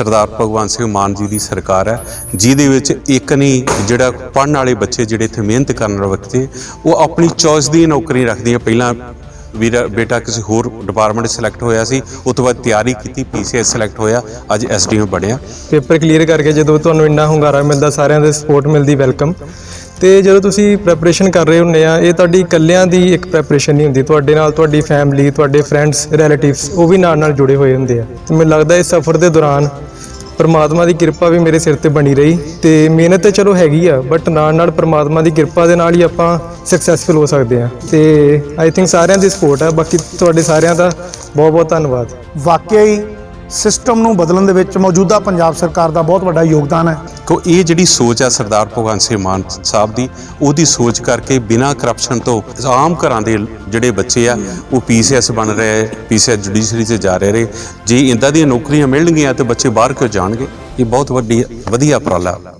ਸਰਦਾਰ ਭਗਵੰਤ ਸਿੰਘ ਮਾਨ ਜੀ ਦੀ ਸਰਕਾਰ ਹੈ, ਜਿਹਦੇ ਵਿੱਚ ਇੱਕ ਨਹੀਂ, ਜਿਹੜਾ ਪੜਨ ਵਾਲੇ ਬੱਚੇ ਜਿਹੜੇ ਇੱਥੇ ਮਿਹਨਤ ਕਰਨ ਵਾਲੇ ਬੱਚੇ, ਉਹ ਆਪਣੀ ਚੋਇਸ ਦੀ ਨੌਕਰੀ ਰੱਖਦੀਆਂ ਪਹਿਲਾਂ ਵੀਰਾ, ਬੇਟਾ ਕਿਸੇ ਹੋਰ ਡਿਪਾਰਟਮੈਂਟ ਸਿਲੈਕਟ ਹੋਇਆ ਸੀ ਉਸ ਤੋਂ ਬਾਅਦ ਤਿਆਰੀ ਕੀਤੀ ਪੀਸੀਐਸ ਸਿਲੈਕਟ ਹੋਇਆ, ਅੱਜ ਐਸਡੀਓ ਬਣਿਆ। ਪੇਪਰ ਕਲੀਅਰ ਕਰਕੇ ਜਦੋਂ ਤੁਹਾਨੂੰ ਇੰਨਾ ਹੁੰਗਾਰਾ ਮਿਲਦਾ, ਸਾਰਿਆਂ ਦੇ ਸਪੋਰਟ ਮਿਲਦੀ ਵੈਲਕਮ ਤੇ ਜਦੋਂ ਤੁਸੀਂ ਪ੍ਰੈਪਰੇਸ਼ਨ ਕਰ ਰਹੇ ਹੁੰਦੇ ਆ, ਇਹ ਤੁਹਾਡੀ ਇਕੱਲਿਆਂ ਦੀ ਇੱਕ ਪ੍ਰੈਪਰੇਸ਼ਨ ਨਹੀਂ ਹੁੰਦੀ। ਤੁਹਾਡੇ ਨਾਲ ਤੁਹਾਡੀ ਫੈਮਿਲੀ ਤੁਹਾਡੇ ਫਰੈਂਡਸ ਰਿਲੇਟਿਵਸ ਉਹ ਵੀ ਨਾਲ ਨਾਲ ਜੁੜੇ ਹੋਏ ਹੁੰਦੇ ਆ। ਤੇ ਮੈਨੂੰ ਲੱਗਦਾ ਇਸ ਸਫ਼ਰ ਦੇ ਦੌਰਾਨ ਪਰਮਾਤਮਾ ਦੀ ਕਿਰਪਾ ਵੀ ਮੇਰੇ ਸਿਰ ਤੇ ਬਣੀ ਰਹੀ ਤੇ ਮਿਹਨਤ ਤੇ ਚਲੋ ਹੈਗੀ ਆ ਬਟ ਨਾਲ ਨਾਲ ਪਰਮਾਤਮਾ ਦੀ ਕਿਰਪਾ ਦੇ ਨਾਲ ਹੀ ਆਪਾਂ ਸਕਸੈਸਫੁਲ ਹੋ ਸਕਦੇ ਆ ਤੇ ਆਈ ਥਿੰਕ ਸਾਰਿਆਂ ਦੀ ਸਪੋਰਟ ਆ, ਬਾਕੀ ਤੁਹਾਡੇ ਸਾਰਿਆਂ ਦਾ ਬਹੁਤ ਬਹੁਤ ਧੰਨਵਾਦ। ਵਾਕਿਆ ਹੀ ਸਿਸਟਮ ਨੂੰ ਬਦਲਣ ਦੇ ਵਿੱਚ ਮੌਜੂਦਾ ਪੰਜਾਬ ਸਰਕਾਰ ਦਾ ਬਹੁਤ ਵੱਡਾ ਯੋਗਦਾਨ ਹੈ। ਕੋ ਇਹ ਜਿਹੜੀ ਸੋਚ ਹੈ ਸਰਦਾਰ ਭਗਵੰਤ ਸਿੰਘ ਮਾਨ ਸਾਹਿਬ ਦੀ, ਉਹਦੀ ਸੋਚ ਕਰਕੇ ਬਿਨਾਂ ਕਰਪਸ਼ਨ ਤੋਂ ਆਮ ਘਰਾਂ ਦੇ ਜਿਹੜੇ ਬੱਚੇ ਆ, ਉਹ ਪੀਸੀਐਸ ਬਣ ਰਹੇ ਪੀਸੀਐਸ ਜੁਡੀਸ਼ਰੀ 'ਚ ਜਾ ਰਹੇ ਨੇ। ਜੇ ਇੰਦਾਂ ਦੀਆਂ ਨੌਕਰੀਆਂ ਮਿਲਣਗੀਆਂ ਤੇ ਬੱਚੇ ਬਾਹਰ ਕਿਉਂ ਜਾਣਗੇ? ਇਹ ਬਹੁਤ ਵੱਡੀ, ਵਧੀਆ ਉਪਰਾਲਾ।